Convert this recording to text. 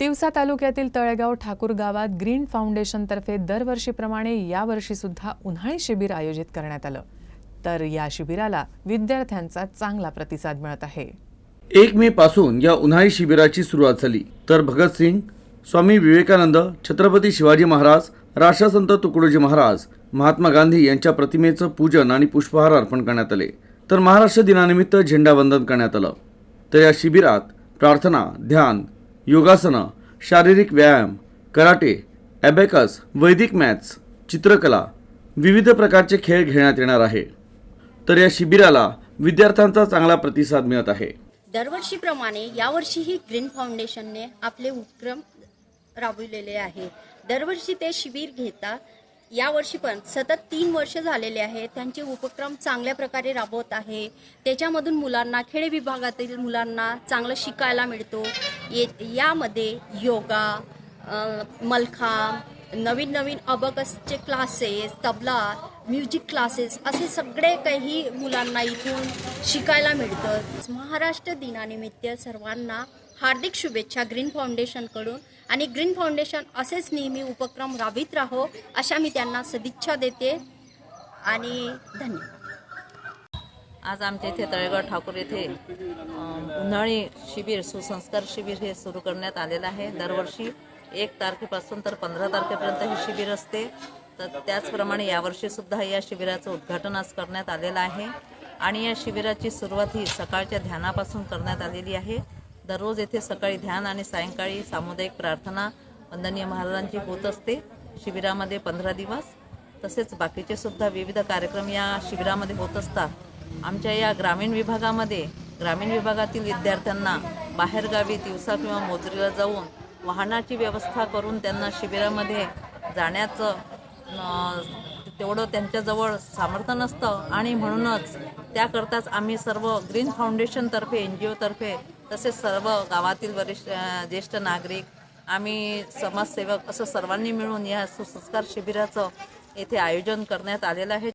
तिवसा तालुक्यातील तळेगाव ठाकूर गावात ग्रीन फाउंडेशनतर्फे दरवर्षीप्रमाणे यावर्षी सुद्धा उन्हाळी शिबिर आयोजित करण्यात आलं. तर या शिबिराला विद्यार्थ्यांचा चांगला प्रतिसाद मिळत आहे. एक मे पासून या उन्हाळी शिबिराची सुरुवात झाली. तर भगतसिंग स्वामी विवेकानंद छत्रपती शिवाजी महाराज राष्ट्रसंत तुकडोजी महाराज महात्मा गांधी यांच्या प्रतिमेचं पूजन आणि पुष्पहार अर्पण करण्यात आले. तर महाराष्ट्र दिनानिमित्त झेंडावंदन करण्यात आलं. तर या शिबिरात प्रार्थना ध्यान योगासनं शारीरिक व्यायाम कराटे ॲबेकस वैदिक मॅथ्स चित्रकला विविध प्रकारचे खेळ घेण्यात येणार आहे. तर या शिबिराला विद्यार्थ्यांचा चांगला प्रतिसाद मिळत आहे. दरवर्षीप्रमाणे यावर्षीही ग्रीन फाउंडेशनने आपले उपक्रम राबविलेले आहे. दरवर्षी ते शिबिर घेतात यावर्षी पण सतत तीन वर्ष झालेले आहे त्यांचे उपक्रम चांगल्या प्रकारे राबवत आहे. त्याच्यामधून मुलांना खेळ विभागातील मुलांना चांगलं शिकायला मिळतो. ये यामध्ये योगा मलखांब नवीन नवीन अबकसचे क्लासेस तबला म्युझिक क्लासेस असे सगळे काही मुलांना इथून शिकायला मिळतं. महाराष्ट्र दिनानिमित्त सर्वांना हार्दिक शुभेच्छा ग्रीन फाउंडेशनकडून आणि ग्रीन फाउंडेशन असेच नेहमी उपक्रम राबवित राहो अशा मी त्यांना सदिच्छा देते. आणि धन्यवाद. आज आमच्या इथे तळेगाव ठाकूर येथे उन्हाळी शिबिर सुसंस्कार शिबिर हे सुरू करण्यात आलेलं आहे. दरवर्षी एक तारखेपासून तर पंधरा तारखेपर्यंत हे शिबिर असते. तर त्याचप्रमाणे यावर्षीसुद्धा या शिबिराचं उद्घाटन आज करण्यात आलेलं आहे. आणि या शिबिराची सुरुवात ही सकाळच्या ध्यानापासून करण्यात आलेली आहे. दररोज येथे सकाळी ध्यान आणि सायंकाळी सामुदायिक प्रार्थना वंदनीय महाराजांची होत असते. शिबिरामध्ये पंधरा दिवस. तसेच बाकीचे सुद्धा विविध कार्यक्रम या शिबिरामध्ये होत असतात. आमच्या या ग्रामीण विभागामध्ये ग्रामीण विभागातील विद्यार्थ्यांना बाहेरगावी दिवसा किंवा मोजरीला जाऊन वाहनाची व्यवस्था करून त्यांना शिबिरामध्ये जाण्याचं तेवढं त्यांच्याजवळ सामर्थ्य नसतं. आणि म्हणूनच त्याकरताच आम्ही सर्व ग्रीन फाउंडेशनतर्फे एन जी ओतर्फे तसेच सर्व गावातील वरिष्ठ ज्येष्ठ नागरिक आम्ही समाजसेवक असं सर्वांनी मिळून या सुसंस्कार शिबिराचं येथे आयोजन करण्यात आलेलं आहे.